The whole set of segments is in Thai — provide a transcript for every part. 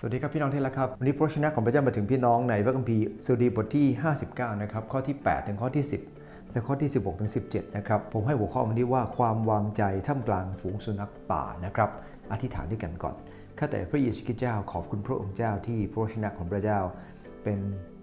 สวัสดีครับพี่น้องที่รักครับวันนี้พระชนะของพระเจ้ามาถึงพี่น้องในพระคัมภีร์สดุดีบทที่ 59 นะครับ ข้อที่ 8 ถึงข้อที่ 10 และข้อที่ 16 ถึง 17 นะครับ ผมให้หัวข้อวันนี้ว่าความวางใจท่ามกลางฝูงสุนัขป่านะครับ อธิษฐานด้วยกันก่อนข้าแต่พระเยซูคริสต์เจ้าขอบคุณพระองค์เจ้าที่พระชนะของพระเจ้า เป็น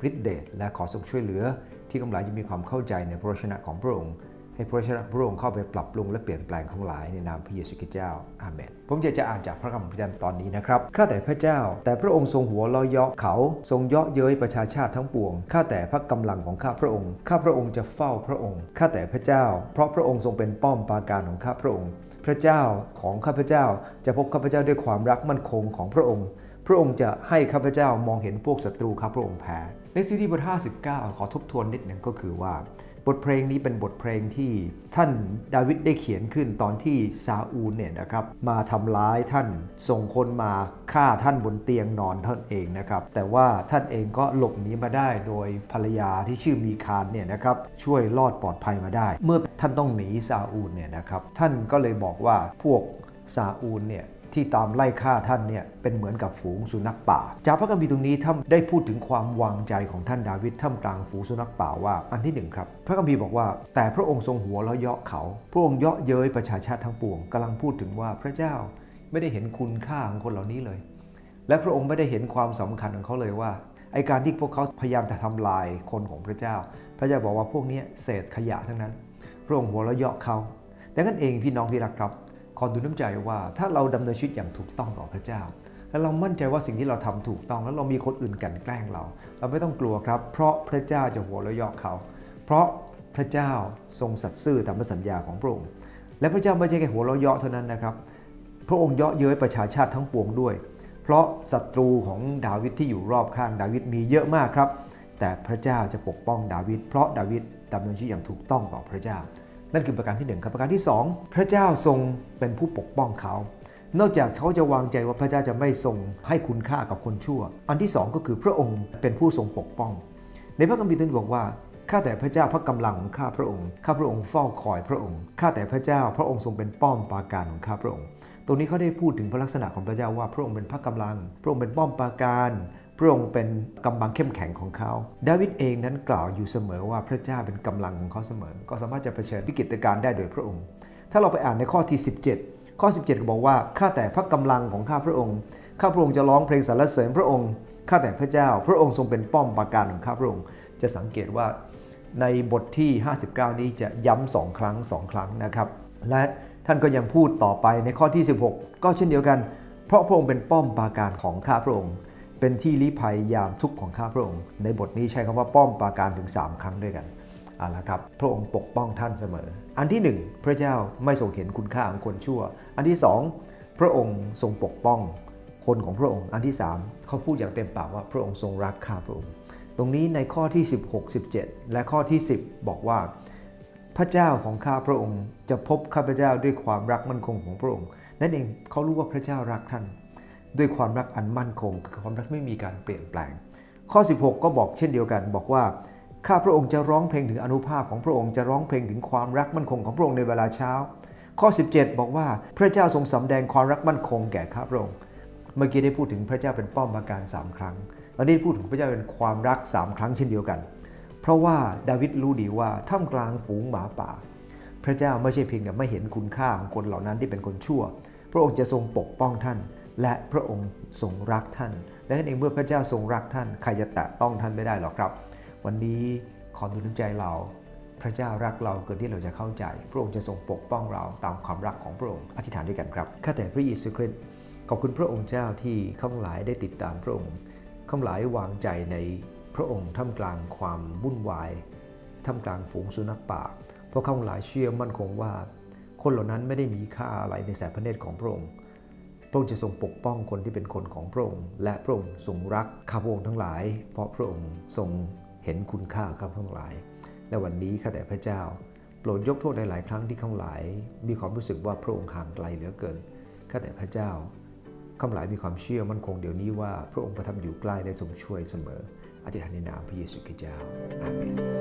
ฤทธิเดชและขอทรงช่วยเหลือ ที่กำลังจะมีความเข้าใจในพระชนะของพระองค์ ให้พระชนะพระองค์เข้าไปปรับปรุงและเปลี่ยนแปลงของหลายในนามพระเยซูคริสต์เจ้า อาเมน ผมอยากจะอ่านจากพระคำพระเจ้าตอนนี้นะครับ ข้าแต่พระเจ้า แต่พระองค์ทรงหัวเราะเยาะเขา ทรงเยาะเย้ยประชาชาติทั้งปวง ข้าแต่พระกำลังของข้าพระองค์ ข้าพระองค์จะเฝ้าพระองค์ ข้าแต่พระเจ้า เพราะพระองค์ทรงเป็นป้อมปราการของข้าพระองค์ พระเจ้าของข้าพเจ้าจะพบข้าพเจ้าด้วยความรักมั่นคงของพระองค์ พระองค์จะให้ข้าพเจ้ามองเห็นพวกศัตรูข้าพระองค์แพ้ในซีรีส์บท59ขอทบทวนนิดหนึ่งก็คือว่า บทเพลงนี้เป็นบทเพลงที่ท่านดาวิดได้เขียนขึ้นตอนที่ซาอูลเนี่ยนะครับมาทำร้ายท่านส่งคนมาฆ่าท่านบนเตียงนอนท่านเองนะครับ แต่ว่าท่านเองก็หลบหนีมาได้โดยภรรยาที่ชื่อมีคานเนี่ยนะครับช่วยรอดปลอดภัยมาได้ เมื่อท่านต้องหนีซาอูลเนี่ยนะครับท่านก็เลยบอกว่าพวกซาอูลเนี่ย ที่ตามไล่ฆ่าท่านเนี่ยเป็นเหมือนกับฝูงสุนัขป่า จากพระคัมภีร์ตรงนี้ท่านได้พูดถึงความวางใจของท่านดาวิดท่ามกลางฝูงสุนัขป่าว่าอันที่หนึ่งครับ พระคัมภีร์บอกว่า แต่พระองค์ทรงหัวแล้วเยาะเขา พระองค์เยาะเย้ยประชาชาติทั้งปวงกำลังพูดถึงว่าพระเจ้าไม่ได้เห็นคุณค่าของคนเหล่านี้เลย และพระองค์ไม่ได้เห็นความสำคัญของเขาเลยว่าไอการที่พวกเขาพยายามจะทำลายคนของพระเจ้า พระเจ้าบอกว่าพวกนี้เศษขยะทั้งนั้น พระองค์หัวเราะเยาะเขาดังนั้นเองพี่น้องที่รักครับ ขอดูน้ำใจว่าถ้าเราดำเนินชีวิตอย่างถูกต้องต่อพระเจ้า และเรามั่นใจว่าสิ่งที่เราทำถูกต้อง แล้วเรามีคนอื่นกันแกล้งเรา เราไม่ต้องกลัวครับ เพราะพระเจ้าจะหัวเราะเยาะเขา เพราะพระเจ้าทรงสัตย์ซื่อตามพระสัญญาของพระองค์และพระเจ้าไม่ใช่แค่หัวเราะเยาะเท่านั้นนะครับ พระองค์เยาะเย้ยประชาชาติทั้งปวงด้วย เพราะศัตรูของดาวิดที่อยู่รอบข้างดาวิดมีเยอะมากครับ แต่พระเจ้าจะปกป้องดาวิดเพราะดาวิดดำเนินชีวิตอย่างถูกต้องต่อพระเจ้า นั่นคือประการที่หนึ่งครับประการที่สองพระเจ้าทรงเป็นผู้ปกป้องเขา นอกจากเขาจะวางใจว่าพระเจ้าจะไม่ทรงให้คุณค่ากับคนชั่ว อันที่สองก็คือพระองค์เป็นผู้ทรงปกป้อง ในพระคัมภีร์ท่านบอกว่าข้าแต่พระเจ้าพระกำลังของข้าพระองค์ข้าพระองค์เฝ้าคอยพระองค์ข้าแต่พระเจ้าพระองค์ทรงเป็นป้อมปราการของข้าพระองค์ ตรงนี้เขาได้พูดถึงพระลักษณะของพระเจ้าว่าพระองค์เป็นพระกำลัง พระองค์เป็นป้อมปราการ พระองค์เป็นกำบังเข้มแข็งของเขา ดาวิดเองนั้นกล่าวอยู่เสมอว่าพระเจ้าเป็นกำลังของเขาเสมอ ก็สามารถจะเผชิญวิกฤตการณ์ได้โดยพระองค์ ถ้าเราไปอ่านในข้อที่ 17 ข้อ 17 ก็บอกว่า ข้าแต่พระกำลังของข้าพระองค์ ข้าพระองค์จะร้องเพลงสรรเสริญพระองค์ ข้าแต่พระเจ้า พระองค์ทรงเป็นป้อมปราการของข้าพระองค์ จะสังเกตว่าในบทที่ 59 นี้จะย้ำสองครั้งสองครั้งนะครับ และท่านก็ยังพูดต่อไปในข้อที่ 16 ก็เช่นเดียวกัน เพราะพระองค์เป็นป้อมปราการของข้าพระองค์ เป็นที่ลี้ภัยยามทุกข์ของข้าพระองค์ ในบทนี้ใช้คำว่าป้อมปราการถึง 3 ครั้งด้วยกันเอาละครับ พระองค์ปกป้องท่านเสมอ อันที่ 1 พระเจ้าไม่ทรงเห็นคุณค่าของคนชั่ว อันที่ 2 พระองค์ทรงปกป้องคนของพระองค์ อันที่ 3 เขาพูดอย่างเต็มปากว่าพระองค์ทรงรักข้าพระองค์ ตรงนี้ในข้อที่ 16 17 และข้อที่ 10 บอกว่า พระเจ้าของข้าพระองค์จะพบข้าพเจ้าด้วยความรักมั่นคงของพระองค์ นั่นเองเขารู้ว่าพระเจ้ารักท่าน ด้วยความรักอันมั่นคง คือความรักไม่มีการเปลี่ยนแปลง ข้อ 16 ก็บอกเช่นเดียวกัน บอกว่าข้าพระองค์จะร้องเพลงถึงอนุภาพของพระองค์จะร้องเพลงถึงความรักมั่นคงของพระองค์ในเวลาเช้า ข้อ 17 บอกว่าพระเจ้าทรงสำแดงความรักมั่นคงแก่ข้าพระองค์เมื่อกี้ได้พูดถึงพระเจ้าเป็นป้อมปราการสามครั้งตอนนี้พูดถึงพระเจ้าเป็นความรักสามครั้งเช่นเดียวกัน เพราะว่าดาวิดรู้ดีว่าท่ามกลางฝูงหมาป่า พระเจ้าไม่ใช่เพียงแต่ไม่เห็นคุณค่าของคนเหล่านั้นที่เป็นคนชั่ว พระองค์จะทรงปกป้องท่าน และพระองค์ทรงรักท่าน และนั่นเองเมื่อพระเจ้าทรงรักท่าน ใครจะแตะต้องท่านไม่ได้หรอกครับ วันนี้ขอดูน้ำใจเรา พระเจ้ารักเราเกินที่เราจะเข้าใจ พระองค์จะทรงปกป้องเราตามความรักของพระองค์ อธิษฐานด้วยกันครับ ข้าแต่พระเยซูคริสต์ ขอบคุณพระองค์เจ้าที่ข้าพหลายได้ติดตามพระองค์ข้าพหลายวางใจในพระองค์ท่ามกลางความวุ่นวาย ท่ามกลางฝูงสุนัขป่า เพราะข้าพหลายเชื่อมั่นคงว่า คนเหล่านั้นไม่ได้มีค่าอะไรในแสงพระเนตรของพระองค์ ระองค์จะทรงปกป้องคนที่เป็นคนของพระองค์ และพระองค์ทรงรักข้าพระองค์ทั้งหลาย เพราะพระองค์ทรงเห็นคุณค่าข้าพระองค์ทั้งหลาย และวันนี้ข้าแต่พระเจ้า โปรดยกโทษในหลายครั้งที่ข้าหลาย มีความรู้สึกว่าพระองค์ห่างไกลเหลือเกินข้าแต่พระเจ้าข้าหลายมีความเชื่อมั่นคงเดี๋ยวนี้ว่าพระองค์ประทับอยู่ใกล้และทรงช่วยเสมออธิษฐานในนามพระเยซูคริสต์เจ้าอาเมน